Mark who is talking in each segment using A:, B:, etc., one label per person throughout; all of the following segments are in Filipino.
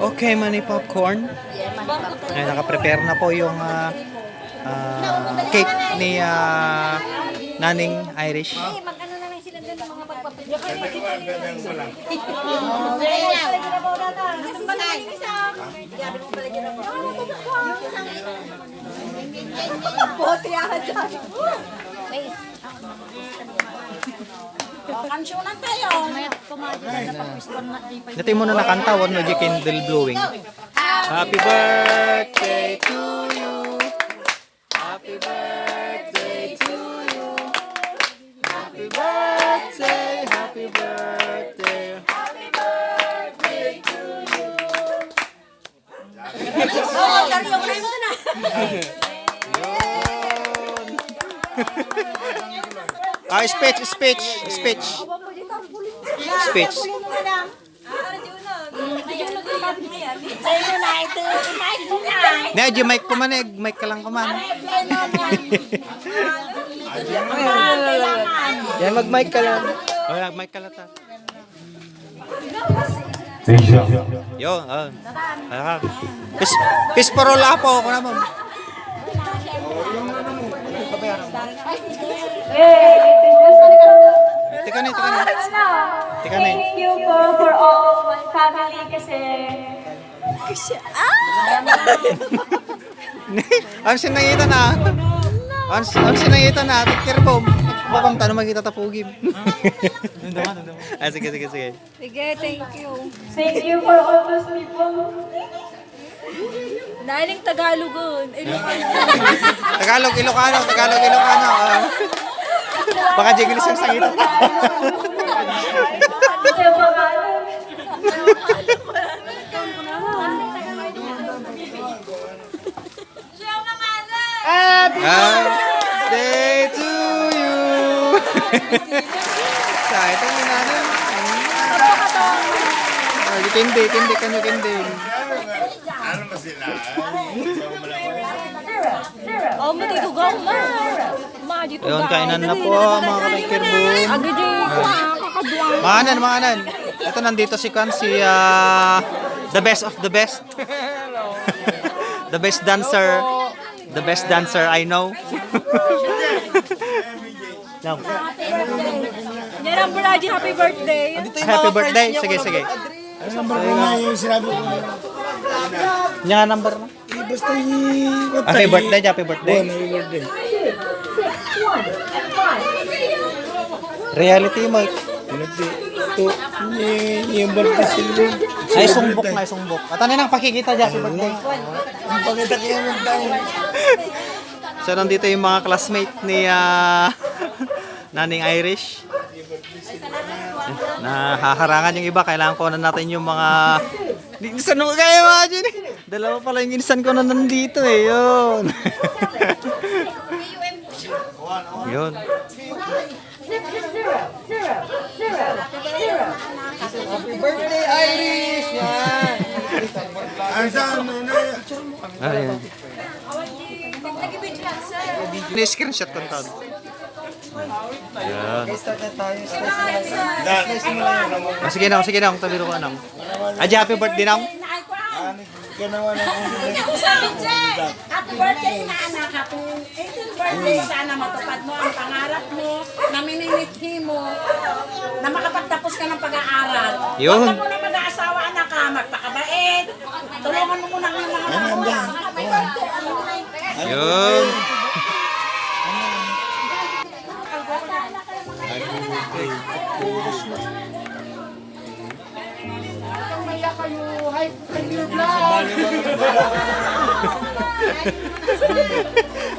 A: Okay, mani popcorn. Ay, naka-prepare na po yung ah, ah, cake ni ah, Naning Irish.
B: Mag-ano na lang pagpapilya. Kansyonan tayo. May kumain na papispan na di pa.
A: Dati mo na nakanta, one no candle blowing. Happy birthday to you. Happy birthday to you. Happy birthday, happy birthday.
B: Oo, Dario, wala mo na.
A: Ah, speech, speech, speech. Speech.
B: Mo
A: di mic ko man eh. Mic ka lang ko man.
B: Kailangan.
A: Yan, mag-mic ka lang. Oh, yeah, mic ka lang ta. Yo, oh. Ah. Pis, pisporola po ako naman. Na, tika na. Tika na.
C: Thank you po for all my family kasi
A: Ang sinangita na. Ang, ang sinangita na. Tikir bom. Bakam tanong magkita tapugim. ah, sige, sige, sige.
B: Sige, thank you.
C: thank you for all those people.
B: Naling Tagalogon.
A: Tagalog, Ilocano, Tagalog, Ilocano. ah. Baka jiglis yung sangita.
C: Sa pangalan.
A: Birthday to you. Sa ito ni nanin. Ah, kindi, kindi, kanyo kindi.
B: Oh, matitugaw ma. Dito
A: Ayun, kainan na po mga kapikir boom.
B: Agad kakadwang.
A: Makanan, makanan. Ito nandito si Kan, si ah, the best of the best. the best dancer. The best dancer I know. no.
B: Yan ang Brady, happy birthday.
A: Happy birthday. Sige, sige.
D: Ano number ko nga yung sinabi ko?
A: Nga number na.
D: Basta yung...
A: Happy birthday, happy birthday.
D: Bon, happy birthday.
A: Reality, Mike.
D: Birthday. Ito, yung- yung birthday silver.
A: Ay, sumbok na, sumbok. At ano nang pakikita dyan, birthday.
D: Ang pangita kaya ng tayo.
A: So, nandito yung mga classmate ni ah, Naning Irish. Na haharangan yung iba. Kailangan ko na natin yung mga... Inisan mo kaya mga dyan eh. Dalawa pala yung inisan ko na nandito eh. Yun. Yun.
D: Ang saan, ano,
A: Ayun. Ni-screenshot ko to. Ayan. Ah, sige na, sige na. Kung tabi ko anong. Aji, happy birthday na.
D: ganawa na kong
E: Happy birthday na anak. Happy 18th birthday. Sana matupad mo ang pangarap mo na minimithi mo na makapagtapos ka ng pag-aaral.
A: Yun.
E: Huwag ka muna mag-aasawa anak ka. Magpakabait. Tulungan mo muna ang mga magulang. Happy birthday.
A: Yun.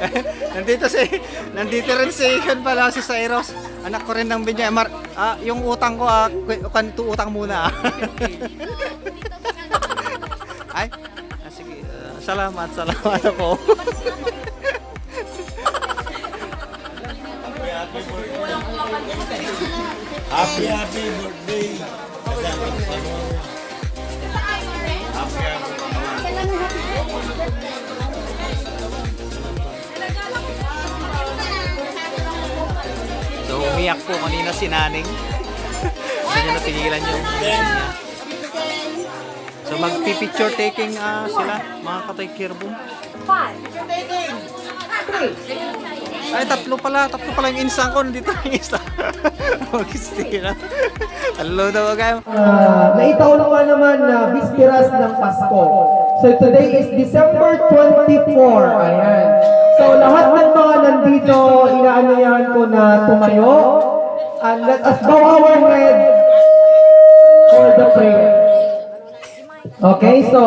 A: nandito si nandito rin si Ikan pala si Cyrus. Anak ko rin ng Binya. Mar, ah, yung utang ko ah, kanto utang muna. ah. Ay, ah, sige. ah, salamat, salamat ako.
D: happy, happy birthday.
A: So umiyak po kanina si Naning. Hindi niya napigilan yung umiyak niya. So magpi-picture taking ah, sila, mga katay Kirbo. Ay, tatlo pala. Tatlo pala yung insang ko. Nandito yung isa. Mag-stila. Hello daw, kayo.
F: Ah, naitaon nga naman na bispiras ng Pasko. So today is December 24. Ayan. So lahat ng mga nandito, inaanyayahan ko na tumayo. And let us bow our head for the prayer. Okay, so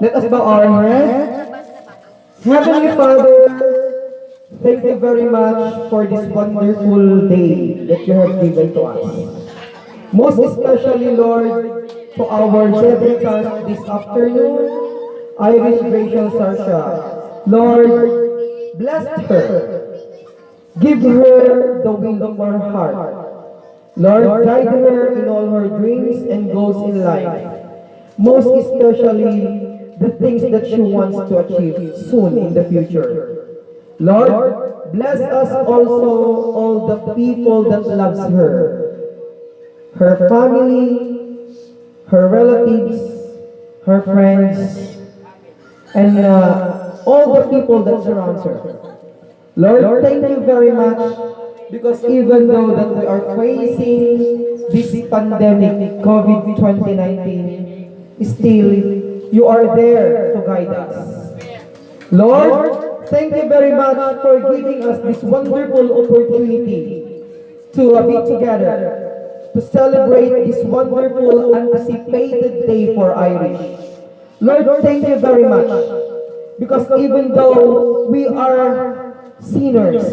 F: let us bow our head. Heavenly Father, thank you very much for this wonderful day that you have given to us. Most especially, Lord, to our debutants this afternoon, Irish Rachel Sarsha. Lord, bless her. Give her the will of her heart. Lord, guide her in all her dreams and goals in life. Most especially, the things that she wants to achieve soon in the future. Lord, bless us also all the people that loves her her family, her relatives, her friends, and uh, all the people that surrounds her. Lord, thank you very much because even though that we are facing this pandemic, COVID-2019, still you are there to guide us. Lord, thank you very much for giving us this wonderful opportunity to be together, to celebrate this wonderful anticipated day for Irish. Lord, thank you very much. Because even though we are sinners,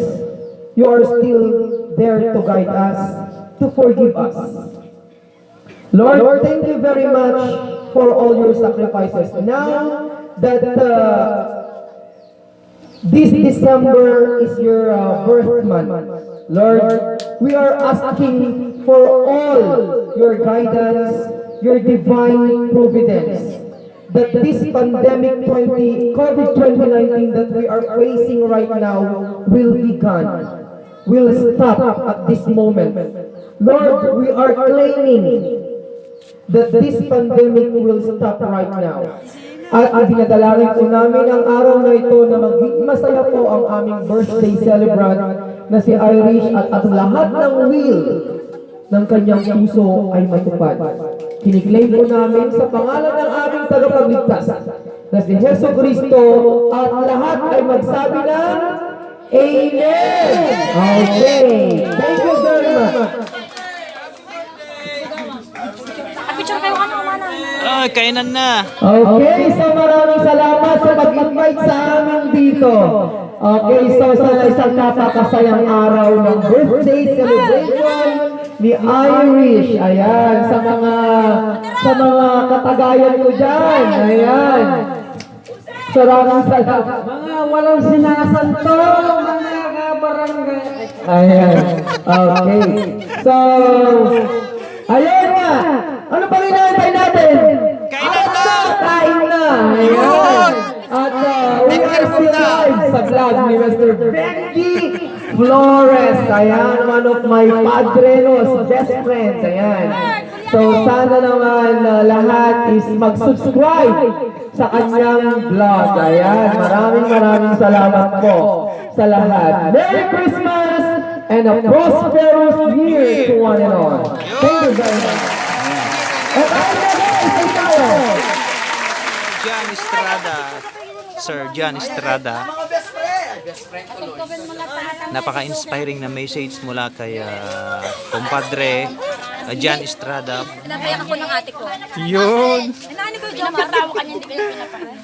F: you are still there to guide us, to forgive us. Lord, thank you very much for all your sacrifices. Now that uh, this December is your uh, birth month. Lord, we are asking for all your guidance, your divine providence. That this pandemic 20, COVID-2019 that we are facing right now will be gone, will stop at this moment. Lord, we are claiming that this pandemic will stop right now. At ang dinadalangin po namin ang araw na ito na maging masaya po ang aming birthday celebrant na si Irish at at lahat ng will ng kanyang puso ay matupad. Kiniklaim po namin sa pangalan ng aming tagapagligtas na si Heso Kristo at lahat ay magsabi ng Amen! Okay! Thank you very much!
B: Ano.
A: Ay, kainan na.
F: Okay, so maraming salamat sa pag-invite sa amin dito. Okay, so sa isang napakasayang araw ng birthday celebration ni Irish. Ayan, sa mga sa mga katagayan ko dyan. Ayan. Maraming salamat. Mga walang sinasanto, mga kabarangay. Ayan. Okay. So, ayun na. Ano pa rin natin natin?
A: Kainan na!
F: Kain na! Ayan! Live sa vlog ni Mr. Benji Flores. Ayan, one of my padrenos, best friends. Ayan. So, sana naman uh, lahat is mag-subscribe sa kanyang vlog. Ayan, maraming maraming salamat po sa lahat. Merry Christmas and a prosperous year to one and all. Thank you very much. At ayun na guys,
A: Estrada. Sir John Estrada. Napaka-inspiring na message mula kay ah, kumpadre ah, John Estrada.
B: Pinapayak ako ng ate ko.
A: Yun!
B: Nani ko dyan, matawa ka niya, hindi kayo pinapayak.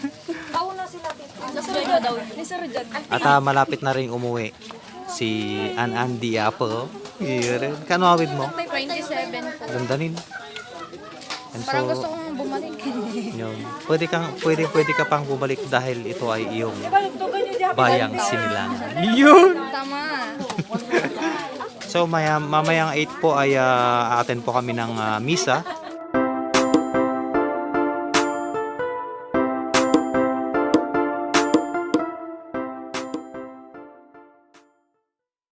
B: Ako na sila dito. Daw. Nasa Rodyo.
A: At ah, malapit na rin umuwi si An Andy Apple. Yun. Kano awid mo?
B: May 27 po.
A: Ganda rin. And
B: Parang gusto
A: so,
B: kong bumalik.
A: yun. Pwede kang pwede pwede ka pang bumalik dahil ito ay iyong bayang sinilangan. Yun.
B: Tama.
A: So maya, mamayang 8 po ay uh, atin po kami ng ah, misa